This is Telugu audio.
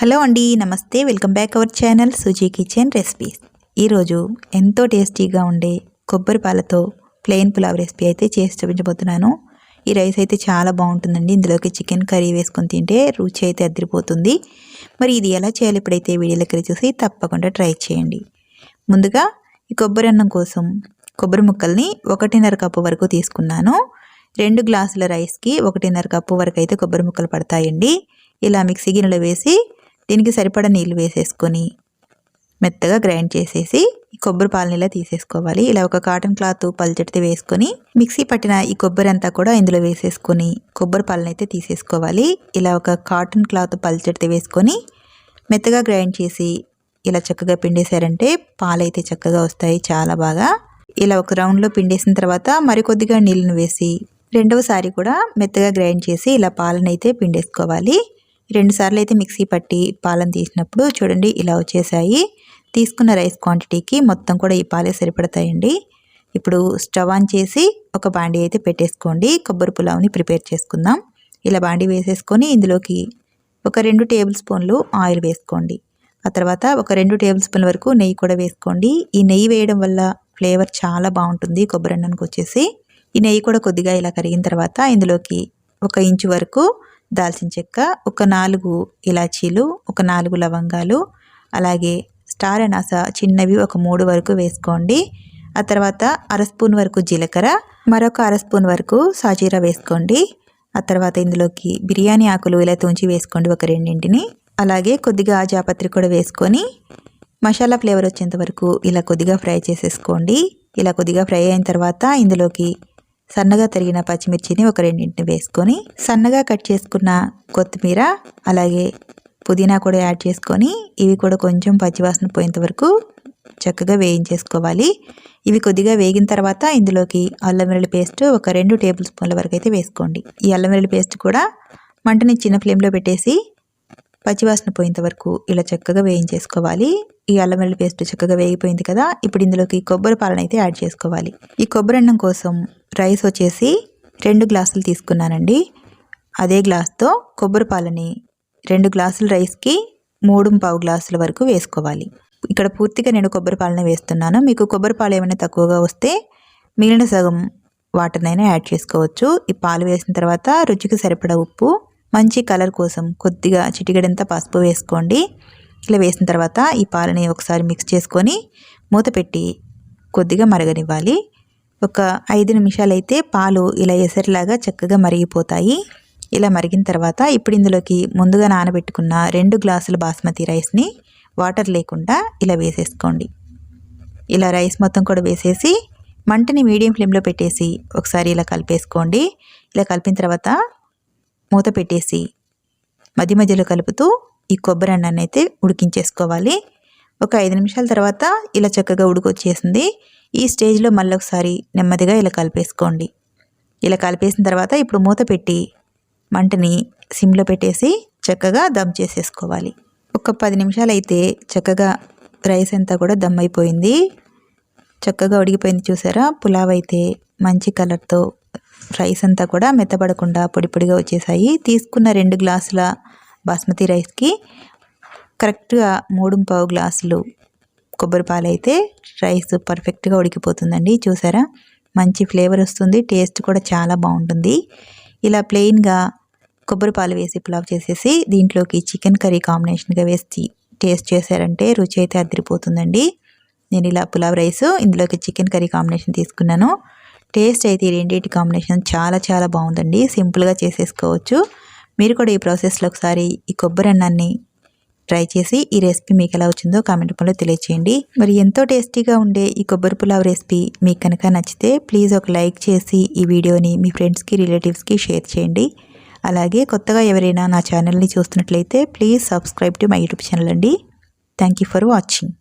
హలో అండి నమస్తే. Welcome back our channel Suji kitchen recipes. ఈరోజు ఎంతో టేస్టీగా ఉండే కొబ్బరి పాలతో ప్లెయిన్ పులావ్ రెసిపీ అయితే చేసి చూపించబోతున్నాను. ఈ రైస్ అయితే చాలా బాగుంటుందండి. ఇందులోకి చికెన్ కర్రీ వేసుకొని తింటే రుచి అయితే అదిరిపోతుంది. మరి ఇది ఎలా చేయాలి ఇప్పుడైతే వీడియోలోకి చూసి తప్పకుండా ట్రై చేయండి. ముందుగా ఈ కొబ్బరి అన్నం కోసం కొబ్బరి ముక్కల్ని ఒకటిన్నర కప్పు వరకు తీసుకున్నాను. రెండు గ్లాసుల రైస్కి ఒకటిన్నర కప్పు వరకు అయితే కొబ్బరి ముక్కలు పడతాయండి. ఇలా మిక్సీ గిన్నెలో వేసి దీనికి సరిపడా నీళ్ళు వేసేసుకొని మెత్తగా గ్రైండ్ చేసేసి ఈ కొబ్బరి పాలనీలా తీసేసుకోవాలి. ఇలా ఒక కాటన్ క్లాత్ పల్చడితే వేసుకొని మిక్సీ పట్టిన ఈ కొబ్బరి అంతా కూడా ఇందులో వేసేసుకొని కొబ్బరి పాలన అయితే తీసేసుకోవాలి. ఇలా ఒక కాటన్ క్లాత్ పల్చడితే వేసుకొని మెత్తగా గ్రైండ్ చేసి ఇలా చక్కగా పిండేశారంటే పాలైతే చక్కగా వస్తాయి చాలా బాగా. ఇలా ఒక రౌండ్లో పిండేసిన తర్వాత మరికొద్దిగా నీళ్ళను వేసి రెండవసారి కూడా మెత్తగా గ్రైండ్ చేసి ఇలా పాలనైతే పిండేసుకోవాలి. రెండు సార్లు అయితే మిక్సీ పట్టి పాలను తీసినప్పుడు చూడండి ఇలా వచ్చేసాయి. తీసుకున్న రైస్ క్వాంటిటీకి మొత్తం కూడా ఈ పాలే సరిపడతాయండి. ఇప్పుడు స్టవ్ ఆన్ చేసి ఒక బాండీ అయితే పెట్టేసుకోండి. కొబ్బరి పులావ్ని ప్రిపేర్ చేసుకుందాం. ఇలా బాండీ వేసేసుకొని ఇందులోకి ఒక రెండు టేబుల్ స్పూన్లు ఆయిల్ వేసుకోండి. ఆ తర్వాత ఒక రెండు టేబుల్ స్పూన్ల వరకు నెయ్యి కూడా వేసుకోండి. ఈ నెయ్యి వేయడం వల్ల ఫ్లేవర్ చాలా బాగుంటుంది కొబ్బరి అన్నానికి వచ్చేసి. ఈ నెయ్యి కూడా కొద్దిగా ఇలా కరిగిన తర్వాత ఇందులోకి ఒక ఇంచు వరకు దాల్చిన చెక్క ఒక నాలుగు ఇలాచీలు ఒక నాలుగు లవంగాలు అలాగే స్టార్ అనాస చిన్నవి ఒక మూడు వరకు వేసుకోండి. ఆ తర్వాత అర స్పూన్ వరకు జీలకర్ర మరొక అర స్పూన్ వరకు సాజీరా వేసుకోండి. ఆ తర్వాత ఇందులోకి బిర్యానీ ఆకులు ఇలా తుంచి వేసుకోండి ఒక రెండింటిని. అలాగే కొద్దిగా జాపత్రి కూడా వేసుకొని మసాలా ఫ్లేవర్ వచ్చేంత వరకు ఇలా కొద్దిగా ఫ్రై చేసేసుకోండి. ఇలా కొద్దిగా ఫ్రై అయిన తర్వాత ఇందులోకి సన్నగా తరిగిన పచ్చిమిర్చిని ఒక రెండింటిని వేసుకొని సన్నగా కట్ చేసుకున్న కొత్తిమీర అలాగే పుదీనా కూడా యాడ్ చేసుకొని ఇవి కూడా కొంచెం పచ్చివాసన పోయేంత వరకు చక్కగా వేయించేసుకోవాలి. ఇవి కొద్దిగా వేగిన తర్వాత ఇందులోకి అల్లం వెల్లుల్లి పేస్ట్ ఒక రెండు టేబుల్ స్పూన్ల వరకు అయితే వేసుకోండి. ఈ అల్లం వెల్లుల్లి పేస్ట్ కూడా మంటని చిన్న ఫ్లేమ్లో పెట్టేసి పచ్చివాసన పోయేంత వరకు ఇలా చక్కగా వేయించేసుకోవాలి. ఈ అల్లం వెల్లుల్లి పేస్ట్ చక్కగా వేగిపోయింది కదా ఇప్పుడు ఇందులోకి కొబ్బరి పాలన అయితే యాడ్ చేసుకోవాలి. ఈ కొబ్బరి అన్నం కోసం రైస్ వచ్చేసి రెండు గ్లాసులు తీసుకున్నానండి. అదే గ్లాస్తో కొబ్బరి పాలని రెండు గ్లాసుల రైస్కి మూడు పావు గ్లాసుల వరకు వేసుకోవాలి. ఇక్కడ పూర్తిగా నేను కొబ్బరి పాలన వేస్తున్నాను. మీకు కొబ్బరి పాలు ఏమైనా తక్కువగా వస్తే మిగిలిన సగం వాటర్నైనా యాడ్ చేసుకోవచ్చు. ఈ పాలు వేసిన తర్వాత రుచికి సరిపడా ఉప్పు మంచి కలర్ కోసం కొద్దిగా చిటికెడంతా పసుపు వేసుకోండి. ఇలా వేసిన తర్వాత ఈ పాలని ఒకసారి మిక్స్ చేసుకొని మూత పెట్టి కొద్దిగా మరగనివ్వాలి. ఒక ఐదు నిమిషాలు అయితే పాలు ఇలా ఎసరిలాగా చక్కగా మరిగిపోతాయి. ఇలా మరిగిన తర్వాత ఇప్పుడు ఇందులోకి ముందుగా నానబెట్టుకున్న రెండు గ్లాసుల బాస్మతి రైస్ని వాటర్ లేకుండా ఇలా వేసేసుకోండి. ఇలా రైస్ మొత్తం కూడా వేసేసి మంటని మీడియం ఫ్లేమ్లో పెట్టేసి ఒకసారి ఇలా కలిపేసుకోండి. ఇలా కలిపిన తర్వాత మూత పెట్టేసి మధ్య మధ్యలో కలుపుతూ ఈ కొబ్బరి అన్నాన్ని అయితే ఉడికించేసుకోవాలి. ఒక ఐదు నిమిషాల తర్వాత ఇలా చక్కగా ఉడికొచ్చేసింది. ఈ స్టేజ్లో మళ్ళీ ఒకసారి నెమ్మదిగా ఇలా కలిపేసుకోండి. ఇలా కలిపేసిన తర్వాత ఇప్పుడు మూత పెట్టి మంటని సిమ్లో పెట్టేసి చక్కగా దమ్ చేసేసుకోవాలి. ఒక పది నిమిషాలు అయితే చక్కగా రైస్ అంతా కూడా దమ్ అయిపోయింది. చక్కగా ఉడికిపోయింది చూసారా? పులావ్ అయితే మంచి కలర్తో రైస్ అంతా కూడా మెత్తపడకుండా పొడి పొడిగా వచ్చేసాయి. తీసుకున్న రెండు గ్లాసుల బాస్మతి రైస్కి కరెక్ట్గా మూడు పావు గ్లాసులు కొబ్బరి పాలు అయితే రైస్ పర్ఫెక్ట్గా ఉడికిపోతుందండి. చూసారా? మంచి ఫ్లేవర్ వస్తుంది. టేస్ట్ కూడా చాలా బాగుంటుంది. ఇలా ప్లెయిన్గా కొబ్బరి పాలు వేసి పులావ్ చేసేసి దీంట్లోకి చికెన్ కర్రీ కాంబినేషన్గా వేసి టేస్ట్ చేశారంటే రుచి అయితే అదిరిపోతుందండి. నేను ఇలా పులావ్ రైస్ ఇందులోకి చికెన్ కర్రీ కాంబినేషన్ తీసుకున్నాను. టేస్ట్ అయితే ఈ రెండింటి కాంబినేషన్ చాలా చాలా బాగుందండి. సింపుల్గా చేసేసుకోవచ్చు. మీరు కూడా ఈ ప్రాసెస్లో ఒకసారి ఈ కొబ్బరి అన్నాన్ని ట్రై చేసి ఈ రెసిపీ మీకు ఎలా వచ్చిందో కామెంట్ రూపంలో తెలియచేయండి. మరి ఎంతో టేస్టీగా ఉండే ఈ కొబ్బరి పులావ్ రెసిపీ మీకు కనుక నచ్చితే ప్లీజ్ ఒక లైక్ చేసి ఈ వీడియోని మీ ఫ్రెండ్స్కి రిలేటివ్స్కి షేర్ చేయండి. అలాగే కొత్తగా ఎవరైనా నా ఛానల్ని చూస్తున్నట్లయితే please subscribe to my YouTube channel అండి. Thank you for watching.